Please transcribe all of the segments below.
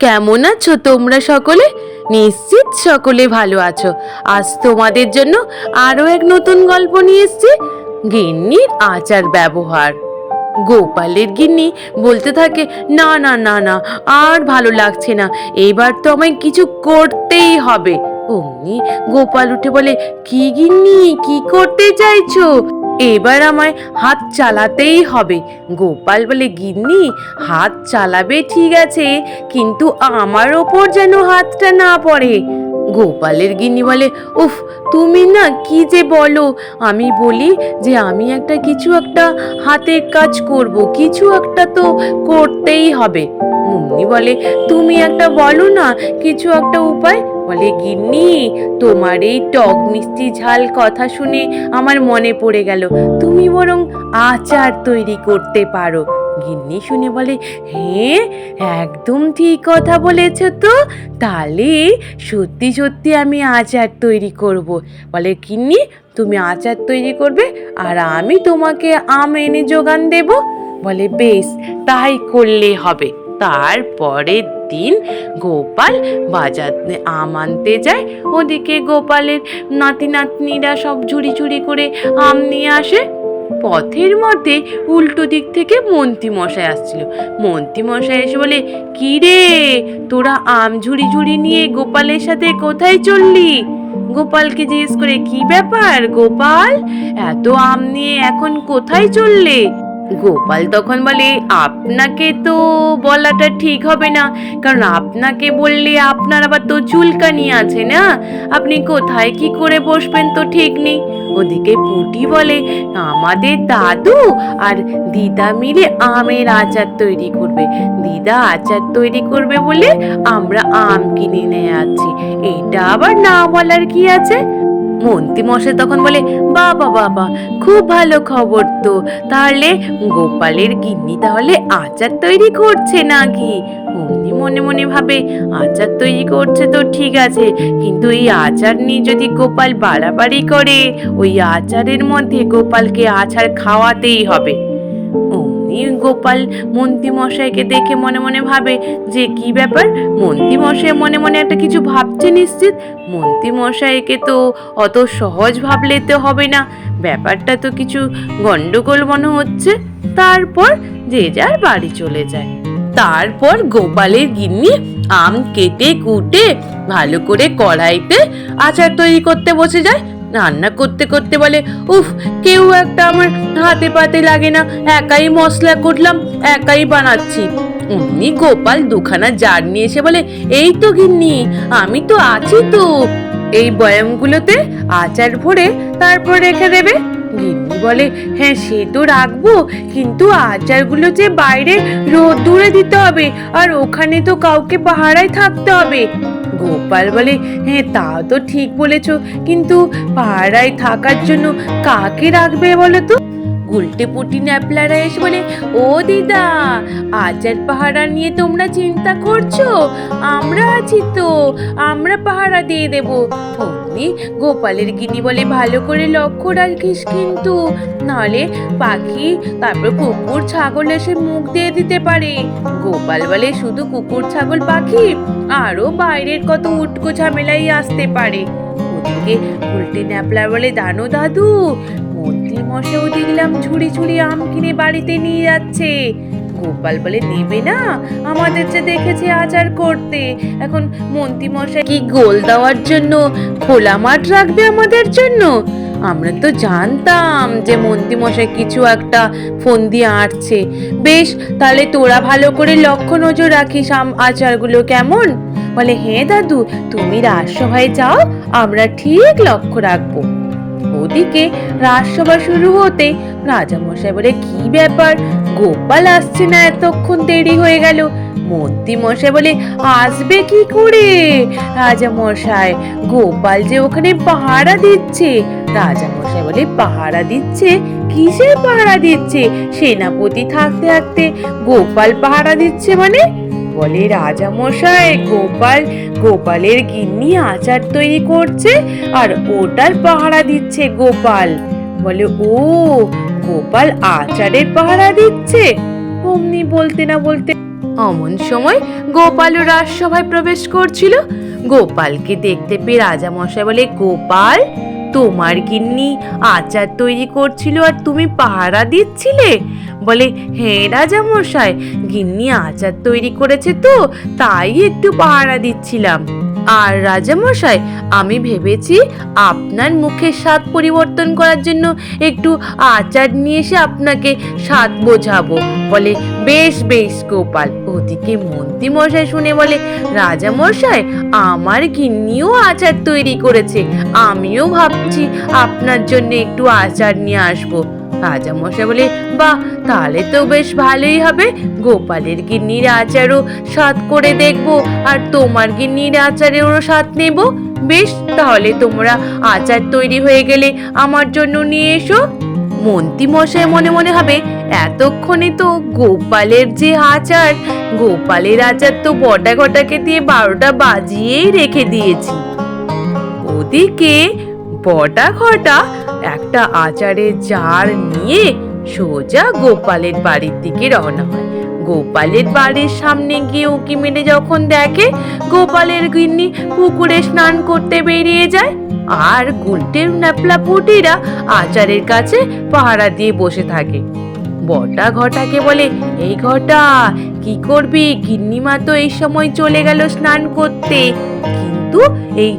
কেমন আছো তোমরা সকলে? নিশ্চিত সকলে ভালো আছো। আজ তোমাদের জন্য আরও এক নতুন গল্প নিয়ে এসেছি, গিন্নির আচার ব্যবহার। গোপালের গিন্নি বলতে থাকে, না না না না, আর ভালো লাগছে না, এবার তো আমায় কিছু করতেই হবে। অমনি গোপাল উঠে বলে, কি গিন্নি, কি করতে চাইছো? এবার আমায় হাত চালাতেই হবে। গোপাল বলে, গিন্নি, হাত চালাবে ঠিক আছে, কিন্তু আমার ওপর যেন হাতটা না পড়ে। গোপালের গিন্নি বলে, উফ, তুমি না কি যে বলো, আমি বলি যে আমি একটা কিছু একটা হাতের কাজ করব, কিছু একটা তো করতেই হবে। মুন্নি বলে, তুমি একটা বলো না, কিছু একটা উপায় বলে, গিন্নি, তোমার এই টক মিষ্টি ঝাল কথা শুনে আমার মনে পড়ে গেল, তুমি বরং আচার তৈরি করতে পারো। গিন্নি শুনে বলে হ্যাঁ একদম ঠিক কথা বলেছ তো, তাহলে সত্যি সত্যি আমি আচার তৈরি করব। বলে, গিন্নি, তুমি আচার তৈরি করবে আর আমি তোমাকে আম এনে যোগান দেব? বলে, বেশ, তাই করলে হবে। তারপরের দিন গোপাল বাজার আম আনতে যায়। ওদিকে গোপালের নাতি নাতনিরা সব ঝুড়ি ঝুড়ি করে আম নিয়ে আসে। পথের মধ্যে উল্টো দিক থেকে মন্ত্রী মশাই আসছিল। মন্ত্রী মশাই এসে বলে, কি রে, তোরা আম ঝুড়ি ঝুড়ি নিয়ে গোপালের সাথে কোথায় চললি? গোপালকে জিজ্ঞেস করে, কি ব্যাপার গোপাল? এত আম নিয়ে এখন কোথায় চললে? গোপাল তখন বলে, আপনাকে তো বলাটা ঠিক হবে না। কারণ আপনাকে বললে আপনার আবার তো চুলকানি আছে না? আপনি কোথায় কি করে বসবেন তো ঠিক নেই? ওদিকে পুটি বলে, আমাদের দাদু আর দিদা মিলে আমের আচার তৈরি করবে। দিদা আচার তৈরি করবে বলে আমরা আম কিনে নিয়ে আছি এটা আবার না বলার কি আছে? মন্ত্রী মশাই তখন বলে, বাবা বাবা, খুব ভালো খবর তো। তাহলে গোপালের গিন্নি তাহলে আচার তৈরি করছে নাকি? অমনি মনে মনে ভাবে, আচার তৈরি করছে তো ঠিক আছে, কিন্তু এই আচার নিয়ে যদি গোপাল বাড়াবাড়ি করে, ওই আচারের মধ্যে গোপালকে আচার খাওয়াতেই হবে। গোপাল মন্ত্রী মশাইকে দেখে মনে মনে ভাবে যে কি ব্যাপার? মন্ত্রী মশাই মনে মনে একটা কিছু ভাবছে নিশ্চিত। মন্ত্রী মশাইকে তো অত সহজ ভাবলে তো হবে না। ব্যাপারটা তো কিছু গন্ডগোল মনে হচ্ছে। তারপর যে যার বাড়ি চলে যায়। তারপর গোপালের গিন্নি আম কেটে কুটে ভালো করে কড়াইতে আচার তৈরি করতে বসে যায়। রান্না করতে করতে বলে, উফ, কেউ একটা আমার হাতে পাতে লাগে না, একাই মশলা করলাম একাই বানাচ্ছি। অমনি গোপাল দুখানা জার নিয়ে এসে বলে, এই তো গিন্নি, আমি তো আছি তো। এই বয়ামগুলোতে আচার ভরে তারপর রেখে দেবে? গিন্নি বলে হ্যাঁ সে তো রাখব, কিন্তু আচারগুলো যে বাইরে রোদ্দুরে দিতে হবে, আর ওখানে তো কাউকে পাহারায় থাকতে হবে। গোপাল বলে হ্যাঁ তা তো ঠিক বলেছ, কিন্তু পাড়ায় থাকার জন্য কাকে রাখবে বলো তো? গুলটে পুটি ন্যাপলারা এসে বলে, ও দিদা, আচার পাহারা নিয়ে তোমরা চিন্তা করছ? আমরা আছি তো, আমরা পাহারা দিয়ে দেব। অমনি গোপালের গিনি বলে ভালো করে লক্ষ্য রাখিস কিন্তু। নাহলে পাখি, তারপর কুকুর, ছাগল এসে মুখ দিয়ে দিতে পারে। গোপাল বলে, শুধু কুকুর, ছাগল, পাখি? আরও বাইরের কত উটকো ঝামেলাই আসতে পারে। ওদিকে উল্টে ন্যাপলার বলে, দানো দাদু, মন্ত্রী মশাইও দেখলাম ঝুড়ি ঝুড়ি আম কিনে বাড়িতে নিয়ে যাচ্ছে। গোপাল বলে নেবে না? আমাদের যে দেখেছে আচার করতে। এখন মন্ত্রী মশাই কি গোল দেওয়ার জন্য, খোলা মাঠ রাখবে আমাদের জন্য? আমরা তো জানতাম যে মন্ত্রী মশাই কিছু একটা ফোন দিয়ে আঁটছে। বেশ, তাহলে তোরা ভালো করে লক্ষ্য নজর রাখিস আচারগুলো কেমন? বলে হ্যাঁ দাদু, তুমি রাজসভায় যাও, আমরা ঠিক লক্ষ্য রাখব। ওদিকে রাজসভা শুরু হতে রাজামশাই বলে, কি ব্যাপার? গোপাল আসছে না, এতক্ষণ দেরি হয়ে গেল। মন্ত্রী মশাই বলে, আসবে কি করে? রাজা মশাই, গোপাল যে ওখানে পাহারা দিচ্ছে। রাজা মশাই বলে, পাহারা দিচ্ছে? কিসের পাহারা দিচ্ছে? সেনাপতি থাকতে থাকতে গোপাল পাহারা দিচ্ছে মানে? বলে রাজা মশাই, গোপাল, গোপালের গিন্নি আচার তৈরি করছে আর ওটার পাহারা দিচ্ছে গোপাল। বলে, ও গোপাল আচারের পাহারা দিচ্ছে। অমনি বলতে না বলতে অমন সময় গোপাল ও রাজসভায় প্রবেশ করছিল। গোপালকে দেখতে পেয়ে রাজা মশাই বলে, গোপাল, তোমার গিন্নি আচার তৈরি করছিল আর তুমি পাহারা দিচ্ছিলে? বলে হ্যাঁ রাজামশাই, গিন্নি আচার তৈরি করেছে তো, তাই একটু পাহারা দিচ্ছিলাম। আর রাজামশাই, আমি ভেবেছি আপনার মুখের স্বাদ পরিবর্তন করার জন্য একটু আচার নিয়ে এসে আপনাকে স্বাদ বোঝাবো। বলে, বেশ বেশ, গোপাল। ওদিকে মন্ত্রী মশাই শুনে বলে, রাজামশাই, আমার গিন্নিও আচার তৈরি করেছে। আমিও ভাবছি আপনার জন্য একটু আচার নিয়ে আসব। রাজামশাই বলে বাহ, তাহলে তো বেশ ভালোই হবে। গোপালের গিন্নির আচারও স্বাদ করে দেখব, আর তোমার গিন্নির আচারেরও স্বাদ নেব। বেশ, তাহলে তোমরা আচার তৈরি হয়ে গেলে আমার জন্য নিয়ে এসো। মন্ত্রী মশাই মনে মনে হবে এতক্ষণে তো গোপালের যে আচার, গোপালের আচার তো বটা ঘটাকে দিয়ে বারোটা বাজিয়েই রেখে দিয়েছি। ওদিকে বটা ঘটা একটা আচারের জার নিয়ে সোজা গোপালের বাড়ির দিকে রওনা হয়। গোপালের বাড়ির সামনে গিয়ে উকি মেরে যখন দেখে গোপালের গিন্নি পুকুরে স্নান করতে বেরিয়ে যায়, আর গুলটের ন্যাপলা পুটিরা আচারের কাছে পাহারা দিয়ে বসে থাকে। বটা ঘটাকে বলে, এই ঘটা, কি করবি? গিন্নিমা তো এই সময় চলে গেল স্নান করতে। কিন্তু এই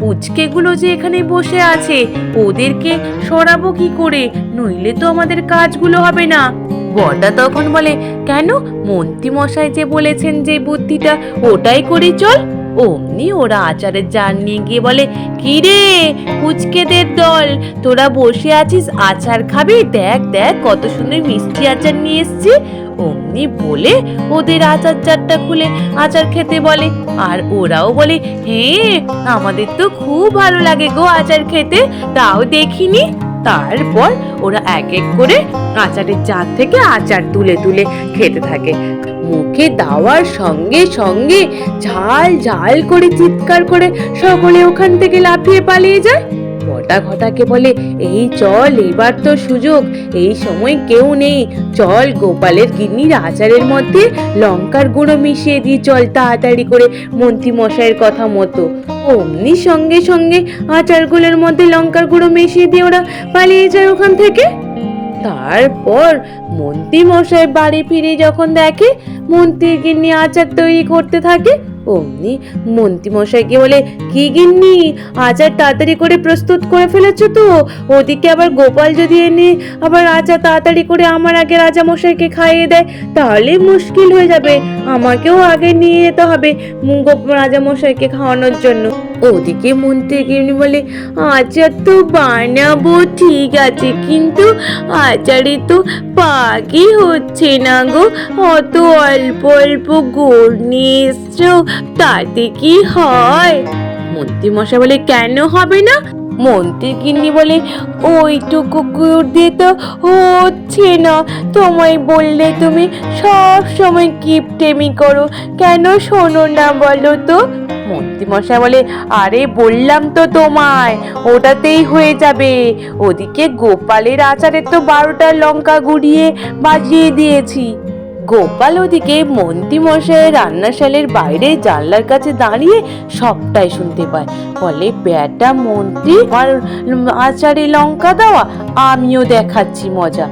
পুচকেগুলো যে এখানে বসে আছে, ওদেরকে সরাবো কি করে? নইলে তো আমাদের কাজগুলো হবে না। বড়দা তখন বলে, কেন? মন্ত্রী মশাই যে বলেছেন যে বুদ্ধিটা, ওটাই করি চল। অমনি ওরা আচারের জার নিয়ে গিয়ে বলে কি রে পুচকেদের দল, তোরা বসে আছিস, আচার খাবি? দেখ দেখ, কত সুন্দর মিষ্টি আচার নিয়ে এসছি। অমনি বলে ওদের আচার জারটা খুলে আচার খেতে বলে। আর ওরাও বলে হ্যাঁ আমাদের তো খুব ভালো লাগে গো আচার খেতে, তাও দেখিনি। তারপর ওরা এক এক করে আচারের জার থেকে আচার তুলে তুলে খেতে থাকে। মুখে দেওয়ার সঙ্গে সঙ্গে ঝাল ঝাল করে চিৎকার করে সকলে ওখান থেকে লাফিয়ে পালিয়ে যায়। ঘটা ঘটাকে বলে, এই চল, এবার তো সুযোগ। এই সময় কেউ নেই। চল, গোপালের গিন্নির আচারের মধ্যে লঙ্কার গুঁড়ো মিশিয়ে দিয়ে চল তাড়াতাড়ি করে মন্ত্রী মশাইয়ের কথা মতো। অমনি সঙ্গে সঙ্গে আচারগুলোর মধ্যে লঙ্কার গুঁড়ো মিশিয়ে দিয়ে ওরা পালিয়ে যায় ওখান থেকে। তারপর মন্ত্রী মশাই বাড়ি ফিরে যখন দেখে মন্ত্রীর গিন্নি আচার তৈরি করতে থাকে, অমনি মন্ত্রী মশাইকে বলে, কি গিন্নি, আচার তাড়াতাড়ি করে প্রস্তুত করে ফেলেছো তো? ওদিকে আবার গোপাল যদি এনে আবার আচার তাড়াতাড়ি করে আমার আগে রাজা মশাইকে খাইয়ে দেয় তাহলে মুশকিল হয়ে যাবে। আমাকেও আগে নিয়ে যেতে হবে রাজা মশাইকে খাওয়ানোর জন্য। ওদিকে মন্ত্রী গিন্নি বলে, আচার তো বানাবো, ঠিক আছে, কিন্তু আচারে তো পাকই হচ্ছে না গো। অত অল্প অল্প গোল নিয়ে তাতে কি হয়? মন্ত্রী মশা বলে, কেন হবে না? মন্ত্রী গিন্নি বলে, ওইটুকু গুড় দিয়ে তো হচ্ছে না। তোমায় বললে তুমি সব সময় কিপটেমি করো। কেন শোনো না বলো তো? মন্ত্রী মশাই বলে, আরে বললাম তো তোমায়, ওটাতেই হয়ে যাবে। ওদিকে গোপালের আচারে তো বারোটা লঙ্কা গুড়িয়ে বাজিয়ে দিয়েছি। গোপাল ওদিকে মন্ত্রী মশাইয়ের রান্নাশালের বাইরে জানলার কাছে দাঁড়িয়ে সবটাই শুনতে পায়। ফলে বেটা মন্ত্রী আর আচারে লঙ্কা দেওয়া, আমিও দেখাচ্ছি মজা।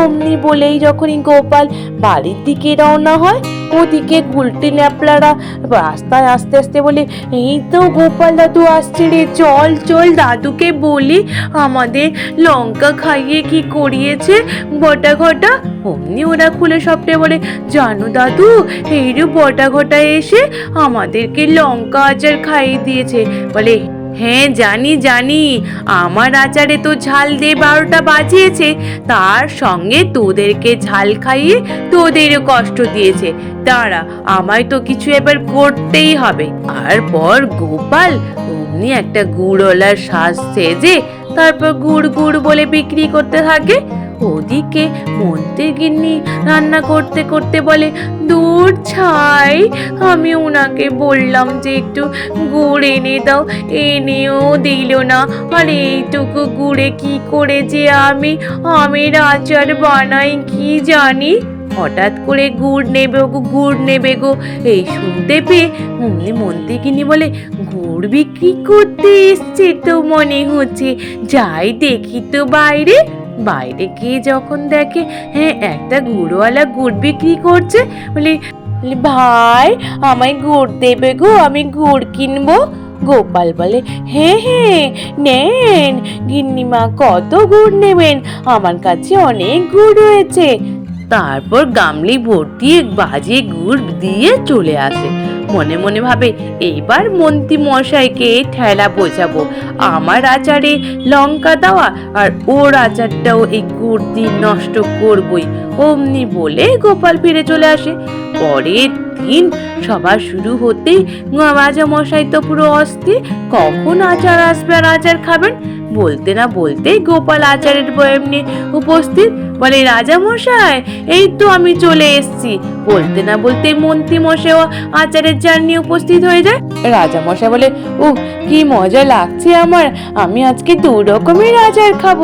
অমনি বলেই যখনই গোপাল বাড়ির দিকে রওনা হয় ওদিকে গুলটি ন্যাপলারা রাস্তায় আস্তে আস্তে বলে, এই তো গোপাল দাদু আসছে রে, চল চল, দাদুকে বলি, আমাদের লঙ্কা খাইয়ে কি করিয়েছে বটা ঘটা? অমনি ওরা খুলে সবটা বলে, জানো দাদু এইরু বটা ঘটা এসে আমাদেরকে লঙ্কা আচার খাইয়ে দিয়েছে। বলে হ্যাঁ জানি জানি। আমার আচারে তো ঝাল দিয়ে বারোটা বাজিয়েছে। তার সঙ্গে তোদেরকে ঝাল খাইয়ে তোদেরও কষ্ট দিয়েছে। তারা আমায় তো কিছু এবার করতেই হবে। আর পর গোপাল অমনি একটা গুড়ওয়ালার শ্বাস সেজে, তারপর গুড় গুড় বলে বিক্রি করতে থাকে। ওদিকে মন্ত্রী গিন্নি রান্না করতে করতে বলে, দূর ছাই, আমি ওনাকে বললাম যে একটু গুড় এনে দাও, এনেও দিল না। আর এইটুকু গুড়ে কি করে যে আমি আমের আচার বানাই কি জানি? হঠাৎ করে গুড় নেবে গো, গুড় নেবে গো। এই শুনতে পেয়ে অমনি মন্ত্রীকিনি বলে, গুড় বিক্রি করতে এসছে তো মনে হচ্ছে। যাই দেখি তো বাইরে। বাইরে গিয়ে যখন দেখে হ্যাঁ একটা গুড়ওয়ালা গুড় বিক্রি করছে। বলে, ভাই, আমায় গুড় দেবে গো, আমি গুড় কিনবো। গোপাল বলে হ্যাঁ হে নেন। গিন্নিমা কত গুড় নেবেন? আমার কাছে অনেক গুড় রয়েছে। তারপর গামলি ভর্তি বাজে গুড় দিয়ে চলে আসে। মনে মনে ভাবে, এইবার মন্ত্রী মশাইকে ঠেলা বোঝাবো। আমার আচারে লঙ্কা দেওয়া আর ওর আচারটাও এই গুড় দিয়ে নষ্ট করবই। অমনি বলে গোপাল ফিরে চলে আসে। পরের দিন। সভা শুরু হতেই রাজা মশাই তো পুরো অস্থির। কখন আচার আসবে আর আচার খাবেন? বলতে না বলতেই গোপাল আচারের বয়ম উপস্থিত। বলে রাজা মশাই এই তো আমি চলে এসেছি। বলতে না বলতে মন্ত্রী মশাইও আচারের জার নিয়ে উপস্থিত হয়ে যায়। রাজা মশাই বলে ও কি মজা লাগছে আমার। আমি আজকে দু রকমের আচার খাব।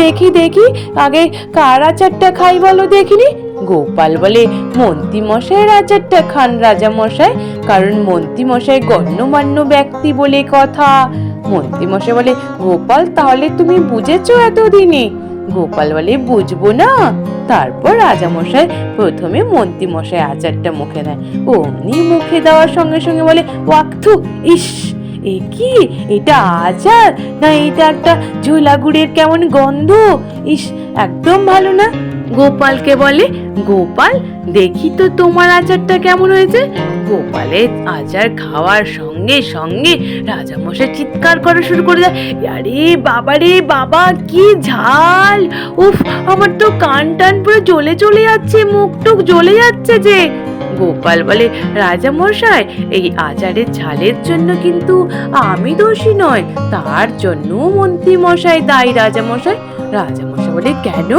দেখি দেখি, আগে কার আচারটা খাই বলো দেখিনি? গোপাল বলে, মন্ত্রী মশাইয়ের আচারটা খান রাজা মশাই, কারণ মন্ত্রী মশাই গণ্যমান্য ব্যক্তি বলে কথা। মন্ত্রী মশাই বলে, গোপাল, তাহলে তুমি বুঝেছ এতদিনে? গোপাল বলে, বুঝব না। তারপর রাজামশাই প্রথমে মন্ত্রী মশাই আচারটা মুখে দেয় অমনি মুখে দেওয়ার সঙ্গে সঙ্গে বলে ওয়াক্থু ইস, এ কি? এটা আচার? না, এটা একটা ঝোলা গুড়ের কেমন গন্ধ? ইস, একদম ভালো না। গোপালকে বলে, গোপাল, দেখি তো তোমার আচারটা কেমন হয়েছে। গোপালের আচার খাওয়ার সঙ্গে সঙ্গে রাজামশাই চিৎকার করা শুরু করে দেয়। আরে বাবা রে বাবা, কি ঝাল! উফ, আমার তো কান টান পুরো জ্বলে চলে যাচ্ছে মুখ টুক জ্বলে যাচ্ছে যে! গোপাল বলে, রাজা মশাই, এই আচারের ঝালের জন্য কিন্তু আমি দোষী নয় তার জন্য মন্ত্রী মশাই দায়ী, রাজা মশাই। বলে, কেন?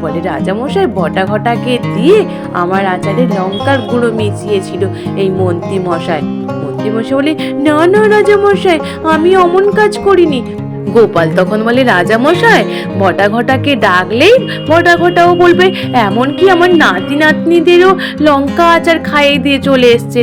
বলে রাজামশাই বটা ঘটাকে দিয়ে আমার আচারে লঙ্কার গুঁড়ো মিশিয়েছিল এই মন্ত্রী মশাই। মন্ত্রী মশাই বলে, না না রাজামশাই আমি অমন কাজ করিনি। গোপাল তখন বলে রাজা মশাই বটা ঘটাকে ডাকলেই বটা ঘটাও বলবে এমন কি আমার নাতি নাতনিদেরও লঙ্কা আচার খাইয়ে দিয়ে চলে এসছে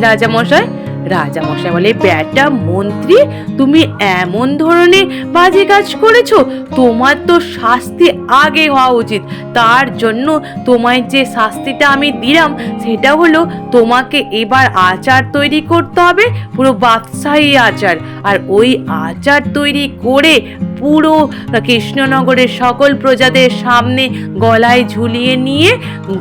রাজামশাই রাজামশাই বলে, ব্যাটা মন্ত্রী, তুমি এমন ধরনের বাজে কাজ করেছ? তোমার তো শাস্তি আগে হওয়া উচিত। তার জন্য তোমায় যে শাস্তিটা আমি দিলাম, সেটা হলো তোমাকে এবার আচার তৈরি করতে হবে, পুরো বাদশাহী আচার। আর ওই আচার তৈরি করে পুরো কৃষ্ণনগরের সকল প্রজাদের সামনে গলায় ঝুলিয়ে নিয়ে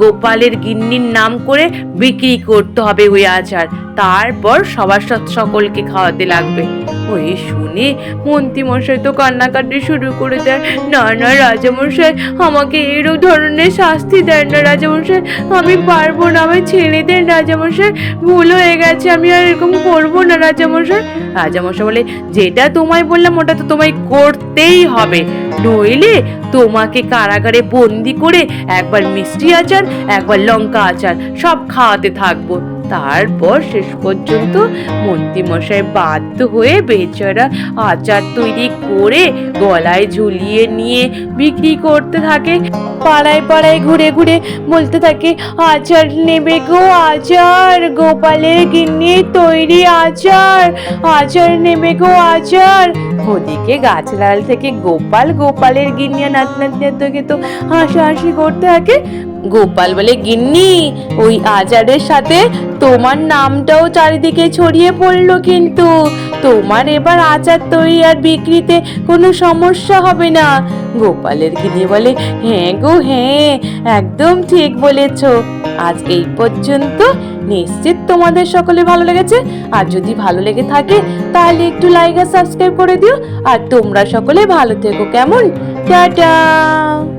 গোপালের গিন্নির নাম করে বিক্রি করতে হবে ওই আচার। তারপর সবার সকলকে খাওয়াতে লাগবে। ওই শুনে মন্ত্রীমশাই তো কান্নাকাটি শুরু করে দেয় না না, রাজামশাই, আমাকে এরকম ধরনের শাস্তি দেন না, রাজামশাই। আমি পারব না, আমায় ছেড়ে দেন, রাজামশাই। ভুল হয়ে গেছে, আমি আর এরকম করব না, রাজামশাই। রাজামশাই বলে, যেটা তোমায় বললাম, ওটা তো তোমায় করতেই হবে। নইলে তোমাকে কারাগারে বন্দি করে একবার মিষ্টি আচার, একবার লঙ্কা আচার, সব খাওয়াতে থাকব। তারপর শেষ পর্যন্ত মন্ত্রীমশাই বাধ্য হয়ে বেচারা আচার তৈরি করে গলায় ঝুলিয়ে নিয়ে বিক্রি করতে থাকে। পাড়ায় পাড়ায় ঘুরে ঘুরে বলতে থাকে, আচার নেবে গো, আচার। গোপালের গিন্নি, তৈরি আচার। আচার নেবে গো, আচার। ওদিকে গাছলাল থেকে গোপাল, গোপালের গিন্নি নাচ থেকে তো হাসাহাসি করতে থাকে। গোপাল বলে, গিন্নি, ওই আচারের সাথে তোমার নামটাও চারিদিকে ছড়িয়ে পড়ল কিন্তু। তোমার এবার আচার তৈরি আর বিক্রিতে কোনো সমস্যা হবে না। গোপালের গিন্নি বলে হ্যাঁ গো হ্যাঁ একদম ঠিক বলেছ। আজ এই পর্যন্ত নিশ্চিত তোমাদের সকলে ভালো লেগেছে। আর যদি ভালো লেগে থাকে, তাহলে একটু লাইক আর সাবস্ক্রাইব করে দিও। আর তোমরা সকলে ভালো থেকো কেমন? টাটা!